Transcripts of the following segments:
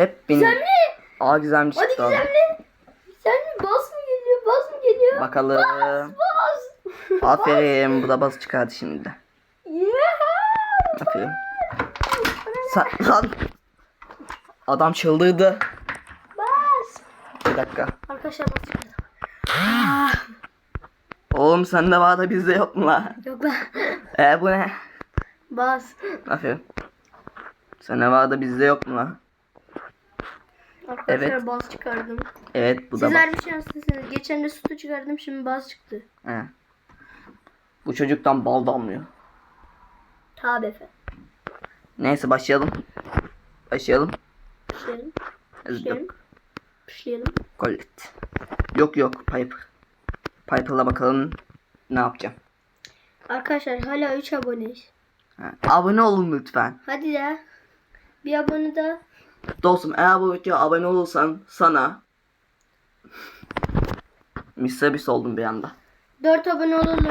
Hep benim. Gizemli. Aa gizemli Hadi çıktı. oğlum. gizemli. Gizemli bas mı geliyor? Bas mı geliyor? Bakalım. Bas. Aferin. Bu da bas çıkardı şimdi de. Yeah. Aferin. Sen, lan. Adam çıldırdı. Bas. Bir dakika. Arkadaşlar bas çıkardım. Oğlum sende var da bizde yok mu la? Yok lan. E bu ne? Bas. Aferin. Sende var da bizde yok mu la? Arkadaşlar Evet. bas çıkardım. Evet bu da bas. Sizler bir şanslısınız. Geçen de sütü çıkardım şimdi bas çıktı. He. Bu çocuktan bal damlıyor. Tabi efendim. Neyse başlayalım. Başlayalım. Yok. Pişirelim. Pişirelim. Colette. Yok yok Piper. Piper'la bakalım ne yapacağım. Arkadaşlar hala 3 aboneyiz. Ha. Abone olun lütfen. Hadi ya. Bir abone daha. Dostum eğer bu videoya abone olursan sana. Beast oldum bir anda. 4 abone olalım.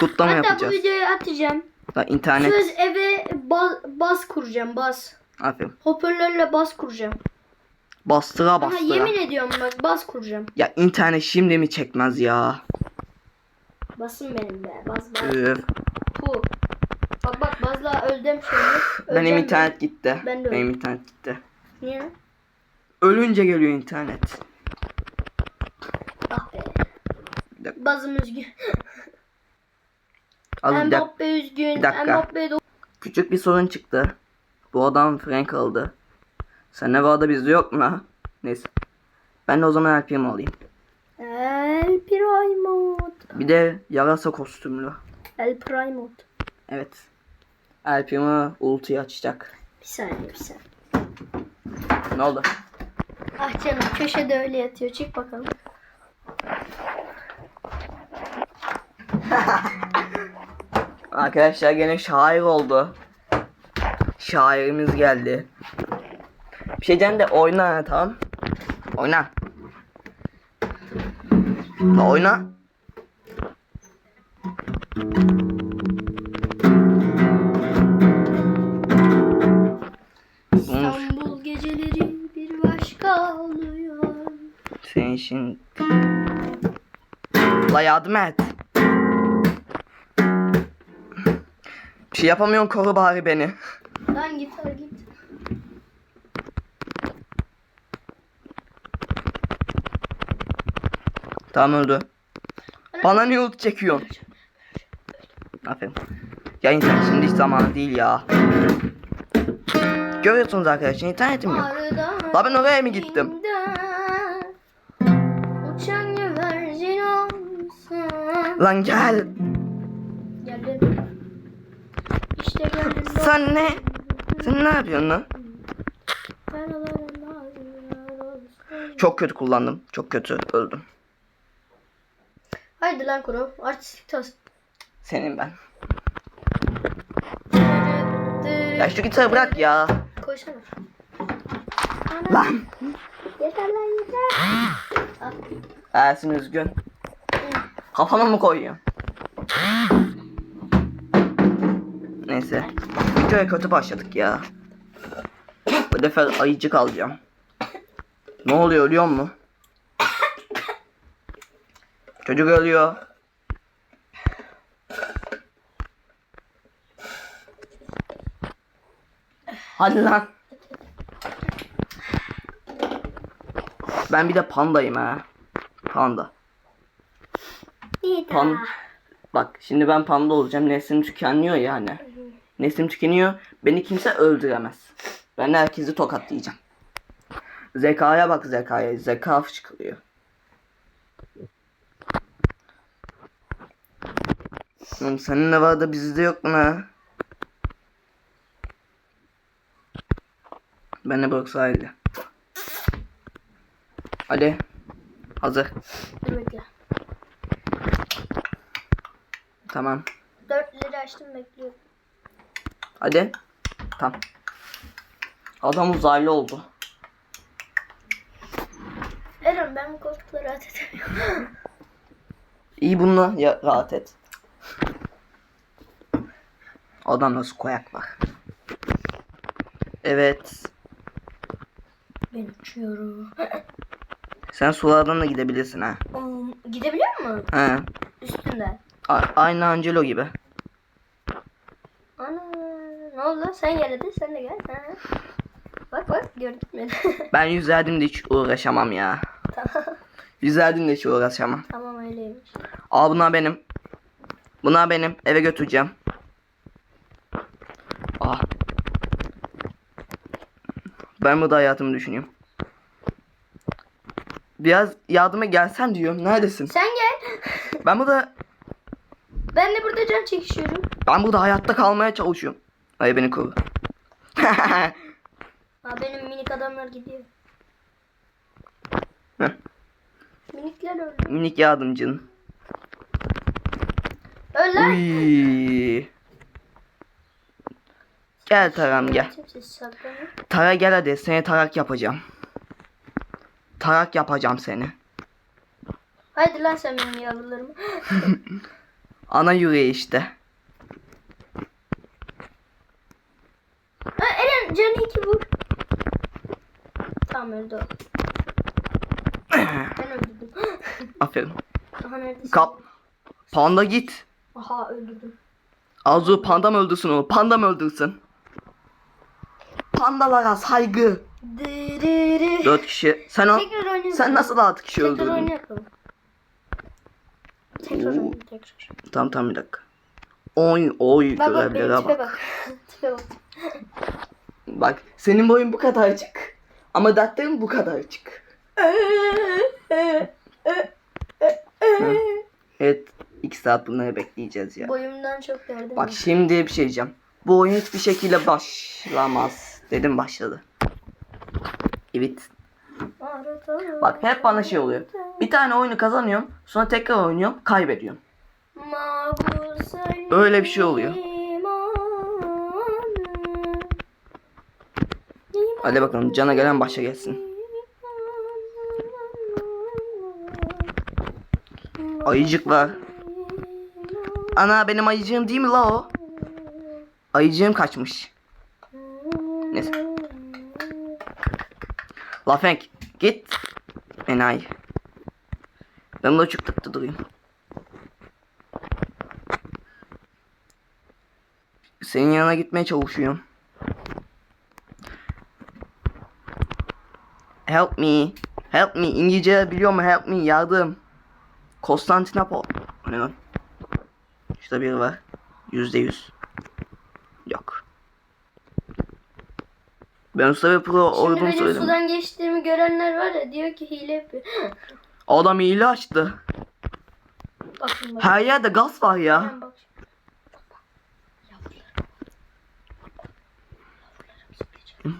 Kutlama Hatta bu yapacağız. videoyu atacağım. Ha, internet. Söz eve ba- bas kuracağım bas. Aferin. Hoparlörle bas kuracağım. Bastıra Aha, bastıra. yemin ediyorum bak bas kuracağım. Ya internet şimdi mi çekmez ya? Basın benim be. Bas bas. Üf. Bazla öldüm şimdi. Benim internet gitti. Ben de Benim internet gitti. Niye? Ölünce geliyor internet. Ah be. Bazım üzgün. Az. Mbappe üzgün. Bir dakika. Mbappe de Küçük bir sorun çıktı. Bu adam Frank aldı. Sen ne vardı bizde yok mu? Neyse. Ben de o zaman LP'mi alayım. El Primo. Bir de yarasa kostümlü. El Primo. Evet. LP'mi ultiyi açacak. Bir saniye bir saniye. Ne oldu? Ah canım köşede öyle yatıyor. Çık bakalım. Arkadaşlar gene şair oldu. Şairimiz geldi. Bir şey diyeceğim de oyna tamam. Oyna. Oyna. İşin... La yardım et. Bir şey yapamıyorsun koru bari beni. Lan git hadi git. Tamam öldü. Bana niye ult çekiyorsun? Aferin. Ya internet şimdi hiç zamanı değil ya. Görüyorsunuz arkadaşlar internetim yok. La ben oraya mı gittim? Olsun. Lan gel. Geldim. İşte geldim. Sen ne? Sen ne yapıyorsun lan? Çok kötü kullandım. Çok kötü öldüm. Haydi lan kuru. Artistik tost. Senin ben. Ya şu gitarı bırak ya. Koysana. Lan. Yeter lan yeter. Ersin üzgün. Kafana mı koyuyorsun? Neyse. Videoya kötü başladık ya. Bu defa ayıcık alacağım. Ne oluyor ölüyor mu? Çocuk ölüyor. Hadi lan. Ben bir de pandayım ha. Panda. Pan Bak şimdi ben panda olacağım. Neslim tükeniyor yani. Neslim tükeniyor. Beni kimse öldüremez. Ben herkesi tokatlayacağım. Zekaya bak zekaya. Zeka çıkıyor. Oğlum senin ne var da bizde yok mu ha? Ben de bırak sahilde. Hadi. Hazır. Dur bekle. Tamam. Dörtleri açtım bekliyorum. Hadi. Tamam. Adam uzaylı oldu. Eren ben bu koltukla rahat edemiyorum. İyi bununla ya rahat et. Adam nasıl koyak var. Evet. Ben uçuyorum. Sen sulardan da gidebilirsin ha. Um, gidebiliyor mu? He. Üstünden. A- aynı Angelo gibi. Ana ne oldu? Sen hadi sen de gel. Ha. Bak bak gördün beni. Ben yüzerdim de hiç uğraşamam ya. tamam. Yüzerdim de hiç uğraşamam. Tamam öyleymiş. Al bunlar benim. Bunlar benim. Eve götüreceğim. Ah. Ben burada hayatımı düşünüyorum. Biraz yardıma gelsem diyorum. Neredesin? Sen gel. Ben burada Ben de burada can çekişiyorum. ben burada hayatta kalmaya çalışıyorum. Ay beni koru. Ha benim minik adamlar gidiyor. Heh. Minikler öldü. Minik yardımcın. Öl lan. Uy. Gel Taram gel. Tara gel hadi seni tarak yapacağım. Tarak yapacağım seni. Haydi lan sen benim yavrularımı. Ana yüreği işte. Eren canı iki vur. Tamam öldü o. Ben öldürdüm. Aferin. Aha neredesin? Kap. Panda git. Aha öldürdüm. Arzu panda mı öldürsün onu? Panda mı öldürsün? Pandalara saygı. Dırırı. Dört kişi. Sen Tekrar oynayalım. sen nasıl altı kişi Tekrar öldürdün? oynayalım. Tekrar Oo. tekrar. Tamam tamam bir dakika. Oy oy Bak bak görevlere benim tipe bak. bak. tipe bak. Bak senin boyun bu kadarcık. Ama dertlerin bu kadarcık. Hı. Evet. iki saat bunları bekleyeceğiz ya. Boyumdan çok derdim. Bak şimdi bir şey diyeceğim. Bu oyun hiçbir şekilde başlamaz. Dedim başladı. Evet. Bak hep bana şey oluyor. Bir tane oyunu kazanıyorum. Sonra tekrar oynuyorum. Kaybediyorum. Öyle bir şey oluyor. Hadi bakalım cana gelen başa gelsin. Ayıcık var. Ana benim ayıcığım değil mi la o? Ayıcığım kaçmış. Neyse. Lafenk git. Enayi. Ben burada çıktıkta durayım. Senin yanına gitmeye çalışıyorum. Help me. Help me. İngilizce biliyor mu? Help me. Yardım. Konstantinopol. O ne lan? İşte biri var. Yüzde yüz. Yok. Ben usta ve pro Şimdi olduğumu benim söyledim. sudan geçtiğimi görenler var ya diyor ki hile yapıyor. Adam hile açtı. Bakın bak. Her yerde gaz var ya. Hemen bak.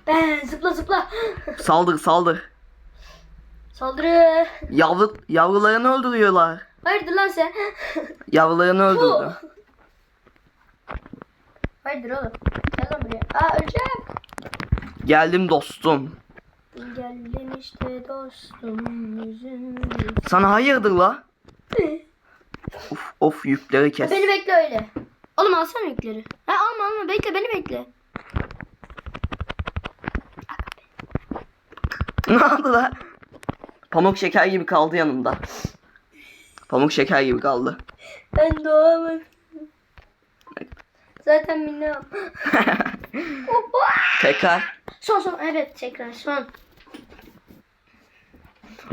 Ben zıpla zıpla. Saldır saldır. Saldırı. Yavru, yavrularını öldürüyorlar. Hayırdır lan sen? Yavrularını öldürdü. Hayırdır oğlum? Gel lan buraya. Aa öleceğim. Geldim dostum. Geldin işte dostum yüzün. Sana hayırdır la? Of of yükleri kes. Beni bekle öyle. Oğlum alsana yükleri. Ha alma alma bekle beni bekle. ne oldu la? Pamuk şeker gibi kaldı yanımda. Pamuk şeker gibi kaldı. Ben doğamadım. Zaten minnem. Tekrar. Son son evet tekrar son.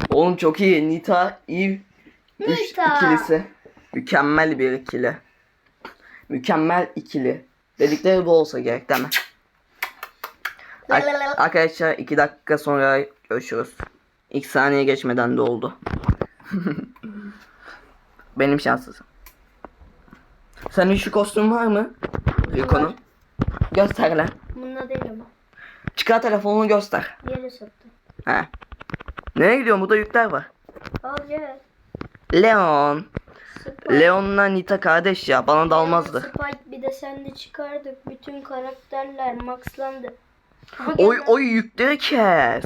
Oğlum çok iyi. Nita iyi. Üç Nita. ikilisi. Mükemmel bir ikili. Mükemmel ikili. Dedikleri bu olsa gerek değil mi? Ar- Arkadaşlar iki dakika sonra görüşürüz. İlk saniye geçmeden de oldu. Benim şanssızım. Senin şu kostüm var mı? Rico'nun. Göster lan. Bununla değil ama. Çıkar telefonunu göster. Yere sattı. He. Nereye gidiyorsun? Burada yükler var. Al gel. Leon. Spike. Leon'la Nita kardeş ya. Bana dalmazdı. Spike bir de sen de çıkardık. Bütün karakterler maxlandı. Oy oy yükleri kes.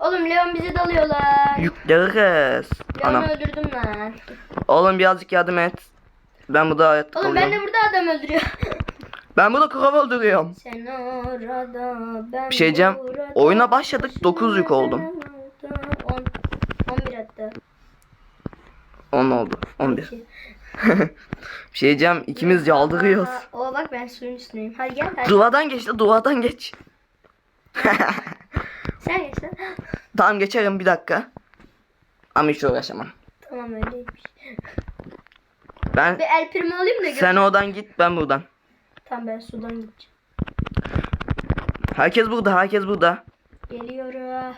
Oğlum Leon bizi dalıyorlar. Yükleri kes. Leon'u Anam. öldürdüm lan. Oğlum birazcık yardım et. Ben burada hayatta Oğlum ben kalıyorum. de burada adam öldürüyor. Ben burada krov öldürüyorum. Sen orada ben Bir şey diyeceğim. Oyuna başladık 9 yük oldum. 10 11 hatta. 10 oldu. 11. İki. Bir şey diyeceğim. İkimiz yaldırıyoruz. O bak ben suyun üstündeyim. Hadi gel hadi. Duvardan geç de duvardan geç. Sen geç lan. tamam geçerim bir dakika. Ama hiç uğraşamam. Tamam öyleymiş. Ben Bir el primi alayım da sen oradan git ben buradan. Tamam ben sudan gideceğim. Herkes burada herkes burada. Geliyorum.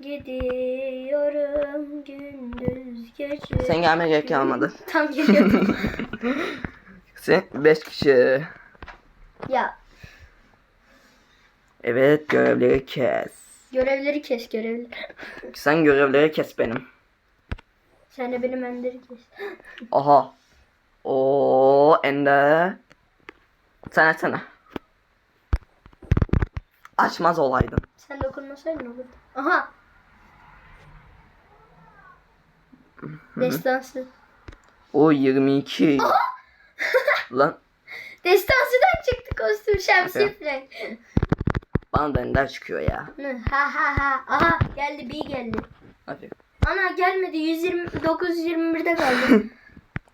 Gidiyorum gündüz gece. Sen gelmeye gerek kalmadı. Tam geliyorum. Sen 5 kişi. ya Evet görevleri kes. görevleri kes görevleri. Sen görevleri kes benim. Sen de benim enderi kes. Aha. O Ender. Sen açsana. Açmaz olaydın. Sen dokunmasaydın olurdu. Aha. Destansı. O 22. Lan Destansıdan çıktı kostüm şemsiye falan. bana da Ender çıkıyor ya. Ha ha ha. Aha geldi bir geldi. Hadi. Ana gelmedi 129 121'de kaldı.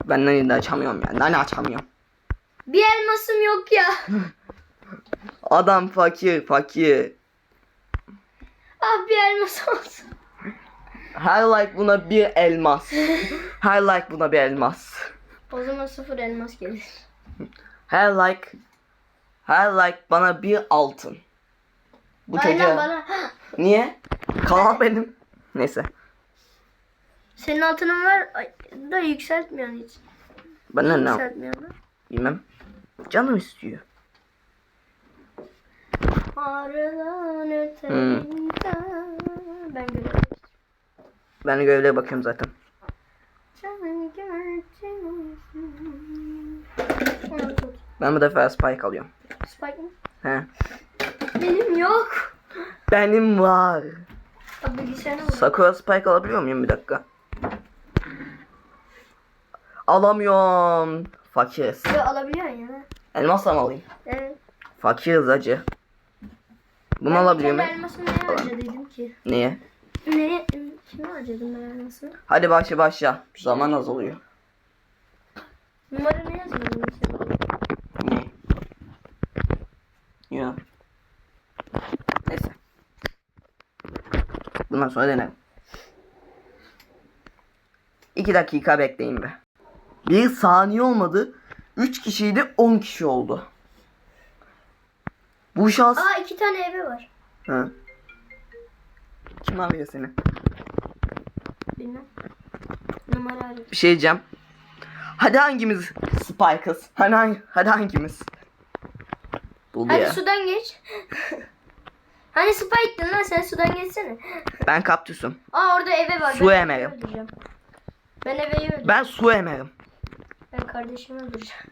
Ben Nani açamıyorum ya. Nani açamıyorum. bir elmasım yok ya. Adam fakir fakir. Ah bir elmas olsun. Her like buna bir elmas. Her like buna bir elmas. O zaman sıfır elmas gelir. Her like her like bana bir altın. Bu Aynen çocuğa. bana. Niye? Kanal benim. Neyse. Senin altının var ay, da yükseltmiyorsun hiç. Benden ne yap-. Bilmem. Canım istiyor. Ağrılan ötelinden. Ben görüyorum. Ben görevlere bakıyorum zaten. Sen gerçeksin. Onu tut. Ben bu defa spike alıyorum. Spike mı? He. Benim yok. Benim var. Abi bilgisayarına bak. Sakura spike alabiliyor muyum bir dakika? Alamıyorum. Fakiriz. Yo, alabiliyorsun ya. Elmasla mı alayım? Evet. Fakiriz acı. Bunu Ben alabiliyor muyum? elmasını neye harcadıydım ki? Niye? Neye? Kime harcadım ben elmasını? Hadi başla başla. Zaman azalıyor. Numara ne yazmadın mesela? Niye? Ya. Neyse. Bundan sonra denerim. İki dakika bekleyin be. Bir saniye olmadı. Üç kişiydi on kişi oldu. Bu şans... Aa iki tane evi var. Ha. Kim arıyor seni? Bilmem. Numara arıyor. Bir şey diyeceğim. Hadi hangimiz Spike'ız? Hadi, hangi, hadi hangimiz? Buldu Hadi ya. sudan geç. hani Spike'dın lan sen sudan geçsene. Ben kaptüsüm. Aa orada eve var. Su Ben emerim. Ben evi öldüreceğim. Ben su emerim. Ben kardeşimi öldüreceğim.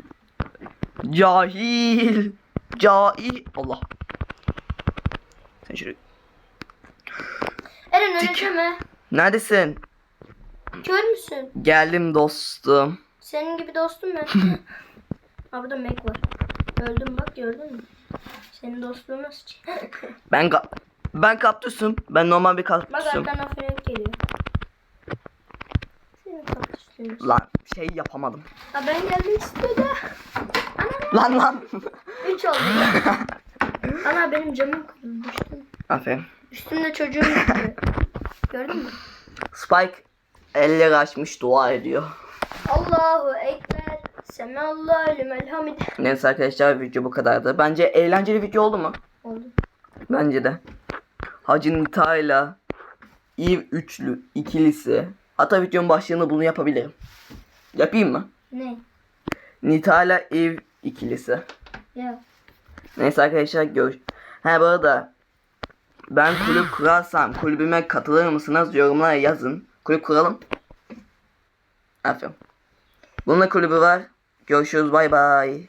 Cahil. Cahil. Allah. Sen şuraya. Eren öldürme. Neredesin? Kör müsün? Geldim dostum. Senin gibi dostum ben. Aa burada Mac var. Öldüm bak gördün mü? Senin dostluğun nasıl çıktı? Ben ka ben kaptüsüm. Ben normal bir bak kaptüsüm. arkadan Frank geliyor. Kapıştığın. Lan şey yapamadım. Ha ben geldim stüdyoda. Ana Lan lan. 3 oldu. Ana benim camım kırıldı düştüm. Aferin. Üstümde çocuğum gitti. Gördün mü? Spike elleri açmış dua ediyor. Allahu Ekber. Semallahu limel hamid. Neyse arkadaşlar video bu kadardı. Bence eğlenceli video oldu mu? Oldu. Bence de. Hacı Nita'yla Eve üçlü ikilisi. Hatta videonun başlığını bunu yapabilirim. Yapayım mı? Ne? Nita'yla Eve ikilisi. Ya. Neyse arkadaşlar görüş. Ha bu arada ben kulüp kurarsam kulübüme katılır mısınız yorumlara yazın. Kulüp kuralım. Aferin. Bununla kulübü var. Görüşürüz bay bay.